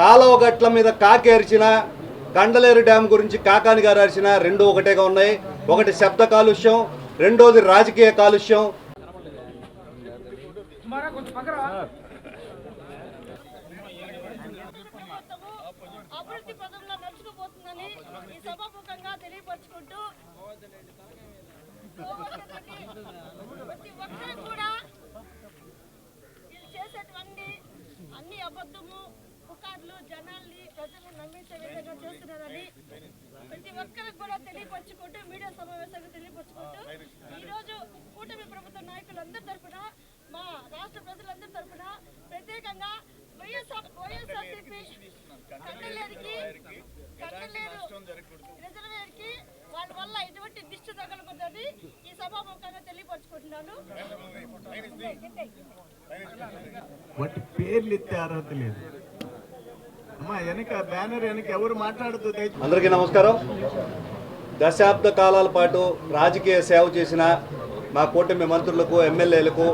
కాలువ గట్ల మీద కాకేర్చిన కండలేరు డ్యామ్ గురించి కాకాని గారు అరిచిన రెండు ఒకటేగా ఉన్నాయి. ఒకటి శబ్ద కాలుష్యం రెండోది రాజకీయ కాలుష్యం. అభివృద్ధి పదంలో నడుచుకుపోతుందని ఈ సభాముఖంగా తెలియపరుచుకుంటూ ప్రతి ఒక్కరు కూడా వీళ్ళు చేసేటువంటి అన్ని అబద్ధము పుకార్లు జనాల్ని ప్రజలను నమ్మించే విధంగా చేస్తున్నారని ప్రతి ఒక్కరికి కూడా తెలియపరుచుకుంటూ మీడియా సమావేశంగా తెలియపరుచుకుంటూ ఈ రోజు కూటమి ప్రభుత్వ నాయకులందరి తరఫున మా రాష్ట్ర ప్రజలందరి తరఫున ప్రత్యేకంగా వైఎస్ఆర్ వైఎస్ఆర్సీపీ కట్టలేరికి కట్టలేరు రిజర్వేర్కి వాళ్ళ వల్ల ఎటువంటి దిష్టి తగలకూడదని ఈ సభాముఖంగా తెలియపరుచుకుంటున్నాను. వాటి పేర్లు ఎత్తే అర్హత లేదు. అందరికీ నమస్కారం. దశాబ్ద కాలాల పాటు రాజకీయ సేవ చేసిన మా కూటమి మంత్రులకు ఎమ్మెల్యేలకు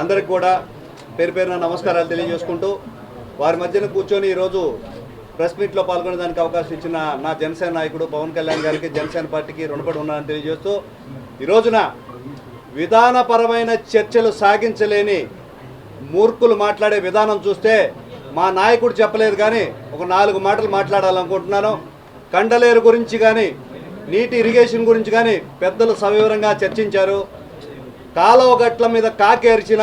అందరికి కూడా పేరు పేరున నమస్కారాలు తెలియజేసుకుంటూ వారి మధ్యన కూర్చొని ఈరోజు ప్రెస్ మీట్లో పాల్గొనేదానికి అవకాశం ఇచ్చిన నా జనసేన నాయకుడు పవన్ కళ్యాణ్ గారికి జనసేన పార్టీకి రుణపడి ఉన్నానని తెలియజేస్తూ ఈ రోజున విధానపరమైన చర్చలు సాగించలేని మూర్ఖులు మాట్లాడే విధానం చూస్తే మా నాయకుడు చెప్పలేదు కానీ ఒక నాలుగు మాటలు మాట్లాడాలనుకుంటున్నాను. కండలేరు గురించి కానీ నీటి ఇరిగేషన్ గురించి కానీ పెద్దలు సవివరంగా చర్చించారు. కాలువ గట్ల మీద కాకేర్చిన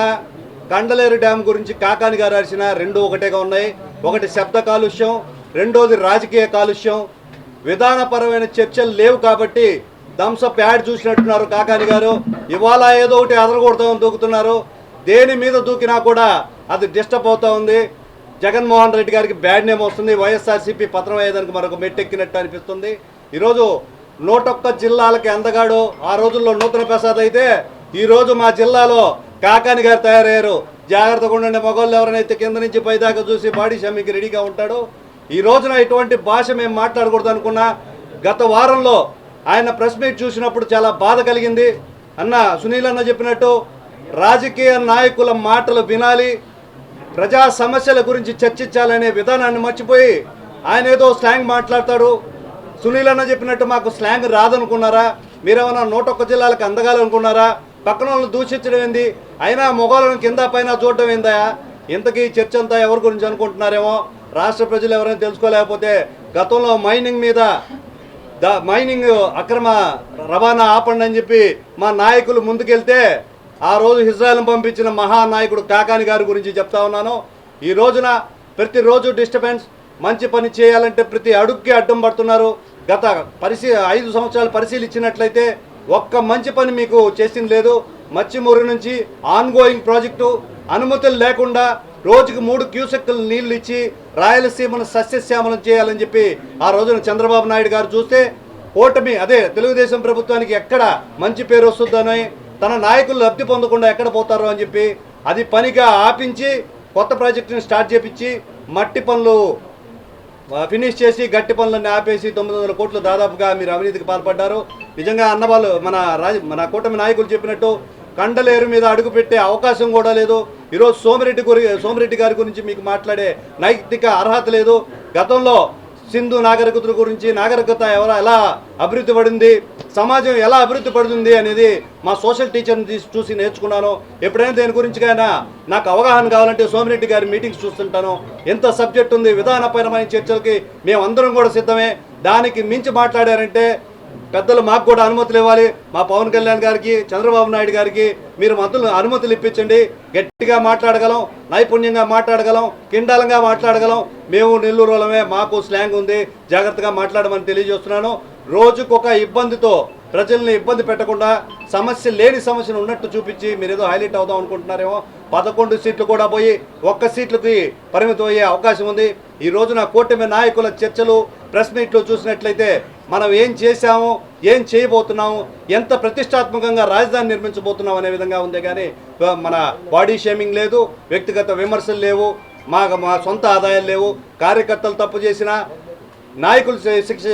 కండలేరు డ్యామ్ గురించి కాకాని గారు అరిచిన రెండు ఒకటేగా ఉన్నాయి. ఒకటి శబ్ద కాలుష్యం రెండోది రాజకీయ కాలుష్యం. విధానపరమైన చర్చలు లేవు కాబట్టి థమ్సప్ యాడ్ చూసినట్టున్నారు కాకాని గారు. ఇవాళ ఏదో ఒకటి అదరగొడతామని దూకుతున్నారు. దేని మీద దూకినా కూడా అది డిస్టర్బ్ అవుతూ ఉంది. జగన్మోహన్ రెడ్డి గారికి బ్యాడ్ నేమ్ వస్తుంది వైఎస్ఆర్సీపీ పత్రం అయ్యేదానికి మరొక మెట్టెక్కినట్టు అనిపిస్తుంది. ఈరోజు నూటొక్క జిల్లాలకి అందగాడు ఆ రోజుల్లో నూతన ప్రసాద్ అయితే ఈరోజు మా జిల్లాలో కాకాని గారు తయారయ్యారు. జాగ్రత్తగా ఉండండి మగవాళ్ళు ఎవరైనా కింద నుంచి పైదాకా చూసి బాడీ షమ్మికి రెడీగా ఉంటాడు. ఈ రోజున ఇటువంటి భాష మేము మాట్లాడకూడదు అనుకున్నా గత వారంలో ఆయన ప్రెస్ మీట్ చూసినప్పుడు చాలా బాధ కలిగింది. అన్న సునీల్ అన్న చెప్పినట్టు రాజకీయ నాయకుల మాటలు వినాలి ప్రజా సమస్యల గురించి చర్చించాలనే విధానాన్ని మర్చిపోయి ఆయన ఏదో స్లాంగ్ మాట్లాడతాడు. సునీల్ అన్న చెప్పినట్టు మాకు స్లాంగ్ రాదనుకున్నారా? మీరేమన్నా నూటొక్క జిల్లాలకు అందగాలనుకున్నారా? పక్కన వాళ్ళు దూషించడం ఏంది? అయినా మొగోళ్ళని కింద పైన చూడటం ఏందా? ఇంతకీ చర్చ అంతా ఎవరి గురించి అనుకుంటున్నారేమో? రాష్ట్ర ప్రజలు ఎవరైనా తెలుసుకోలేకపోతే గతంలో మైనింగ్ మీద ద మైనింగ్ అక్రమ రవాణా ఆపండి అని చెప్పి మా నాయకులు ముందుకెళ్తే ఆ రోజు ఇజ్రాయెల్ పంపించిన మహానాయకుడు కాకాని గారి గురించి చెప్తా ఉన్నాను. ఈ రోజున ప్రతిరోజు డిస్టర్బెన్స్ మంచి పని చేయాలంటే ప్రతి అడుగుకి అడ్డం పడుతున్నారు. గత పరిశీ ఐదు సంవత్సరాలు పరిశీలించినట్లయితే ఒక్క మంచి పని మీకు చేసింది లేదు. మచ్చిమూరి నుంచి ఆన్గోయింగ్ ప్రాజెక్టు అనుమతులు లేకుండా రోజుకు మూడు క్యూసెక్కులు నీళ్ళు ఇచ్చి రాయలసీమను సస్యశ్యామలం చేయాలని చెప్పి ఆ రోజున చంద్రబాబు నాయుడు గారు చూస్తే ఓటమి అదే తెలుగుదేశం ప్రభుత్వానికి ఎక్కడ మంచి పేరు వస్తుందని తన నాయకులు లబ్ధి పొందకుండా ఎక్కడ పోతారో అని చెప్పి అది పనిగా ఆపించి కొత్త ప్రాజెక్టుని స్టార్ట్ చేపించి మట్టి పనులు ఫినిష్ చేసి గట్టి పనులన్నీ ఆపేసి తొమ్మిది వందల కోట్లు దాదాపుగా మీరు అవినీతికి పాల్పడ్డారు. నిజంగా అన్నవాళ్ళు మన రాజ మన కూటమి నాయకులు చెప్పినట్టు కండలేరు మీద అడుగు పెట్టే అవకాశం కూడా లేదు. ఈరోజు సోమిరెడ్డి గురి సోమిరెడ్డి గారి గురించి మీకు మాట్లాడే నైతిక అర్హత లేదు. గతంలో సింధు నాగరికతల గురించి నాగరికత ఎవరు ఎలా అభివృద్ధి పడింది సమాజం ఎలా అభివృద్ధి పడుతుంది అనేది మా సోషల్ టీచర్ని తీసి చూసి నేర్చుకున్నాను. ఎప్పుడైనా దేని గురించికైనా నాకు అవగాహన కావాలంటే సోమిరెడ్డి గారి మీటింగ్స్ చూస్తుంటాను. ఎంత సబ్జెక్ట్ ఉంది విధానపరమైన చర్చలకి మేమందరం కూడా సిద్ధమే. దానికి మించి మాట్లాడారంటే పెద్దలు మాకు కూడా అనుమతులు ఇవ్వాలి. మా పవన్ కళ్యాణ్ గారికి చంద్రబాబు నాయుడు గారికి మీరు మంత్రులు అనుమతులు ఇప్పించండి. గట్టిగా మాట్లాడగలం నైపుణ్యంగా మాట్లాడగలం కిండాలంగా మాట్లాడగలం. మేము నెల్లూరు వాళ్ళమే మాకు స్లాంగ్ ఉంది. జాగ్రత్తగా మాట్లాడమని తెలియజేస్తున్నాను. రోజుకొక ఇబ్బందితో ప్రజల్ని ఇబ్బంది పెట్టకుండా సమస్య లేని సమస్యను ఉన్నట్టు చూపించి మీరు ఏదో హైలైట్ అవుదాం అనుకుంటున్నారేమో. పదకొండు సీట్లు కూడా పోయి ఒక్క సీట్లకి పరిమితం అయ్యే అవకాశం ఉంది. ఈ రోజున కూటమి నాయకుల చర్చలు ప్రెస్ మీట్లు చూసినట్లయితే మనం ఏం చేశాము ఏం చేయబోతున్నాము ఎంత ప్రతిష్టాత్మకంగా రాజధాని నిర్మించబోతున్నాం అనే విధంగా ఉంది కానీ మన బాడీ షేమింగ్ లేదు వ్యక్తిగత విమర్శలు లేవు మా మా సొంత ఆదాయాలు లేవు కార్యకర్తలు తప్పు చేసినా నాయకులు శిక్ష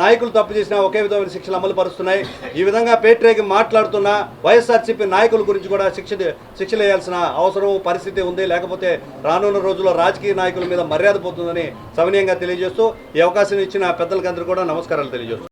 నాయకులు తప్పు చేసినా ఒకే విధమైన శిక్షలు అమలు పరుస్తున్నాయి. ఈ విధంగా పేట్రేకి మాట్లాడుతున్న వైఎస్ఆర్సీపీ నాయకుల గురించి కూడా శిక్ష శిక్షలు వేయాల్సిన అవసరం పరిస్థితి ఉంది. లేకపోతే రానున్న రోజుల్లో రాజకీయ నాయకుల మీద మర్యాద పోతుందని సవినయంగా తెలియజేస్తూ ఈ అవకాశం ఇచ్చిన పెద్దలకందరూ కూడా నమస్కారాలు తెలియజేస్తూ